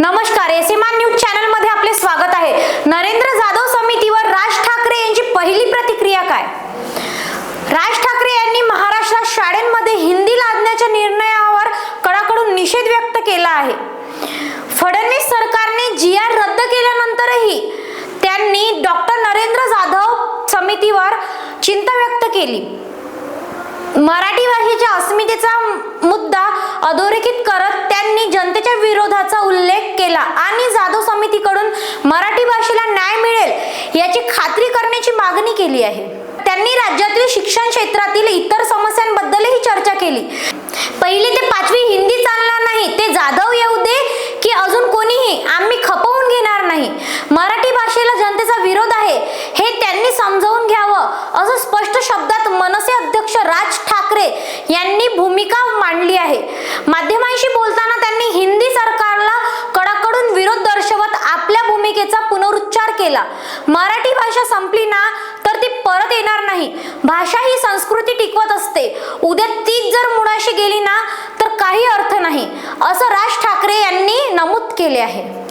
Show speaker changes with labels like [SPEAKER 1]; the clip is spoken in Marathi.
[SPEAKER 1] नमस्कार एसीमान न्यूज चॅनलमध्ये आपले स्वागत आहे. नरेंद्र जाधव समितीवर राज ठाकरे यांची पहिली प्रतिक्रिया काय? राज ठाकरे यांनी महाराष्ट्रात शाळेमध्ये हिंदी लादण्याच्या निर्णयावर कडाकडून निषेध व्यक्त केला आहे. फडणवीस सरकारने जी आर रद्द केल्यानंतरही त्यांनी डॉक्टर नरेंद्र जाधव समितीवर चिंता व्यक्त केली. मराठी भाषेच्या अस्मितेचा मुद्दा अधोरेखित करत त्यांनी जनतेच्या विरोधाचा उल्लेख केला आणि जाधव समितीकडून मराठी भाषेला न्याय मिळेल याची खात्री करण्याची मागणी केली आहे. त्यांनी राज्यातील शिक्षण क्षेत्रातील इतर समस्यांबद्दलही चर्चा केली. पहिली ते पाचवी हिंदी चालणार नाही ते जाधव येऊ दे की अजून कोणीही आम्ही खपवून घेणार नाही. मराठी भाषेला जनतेचा विरोध आहे हे त्यांनी समजावून घ्यावं असं स्पष्ट शब्दात मनसे अध्यक्ष राज ठाकरे यांनी भूमिका मांडली आहे. केला. मराठी भाषा संपली ना तर ती परत येणार नाही. भाषा ही संस्कृती टिकवत असते. उद्या तीच जर मुळाशी गेली ना तर काही अर्थ नाही. असं राज ठाकरे यांनी नमूद केले आहे.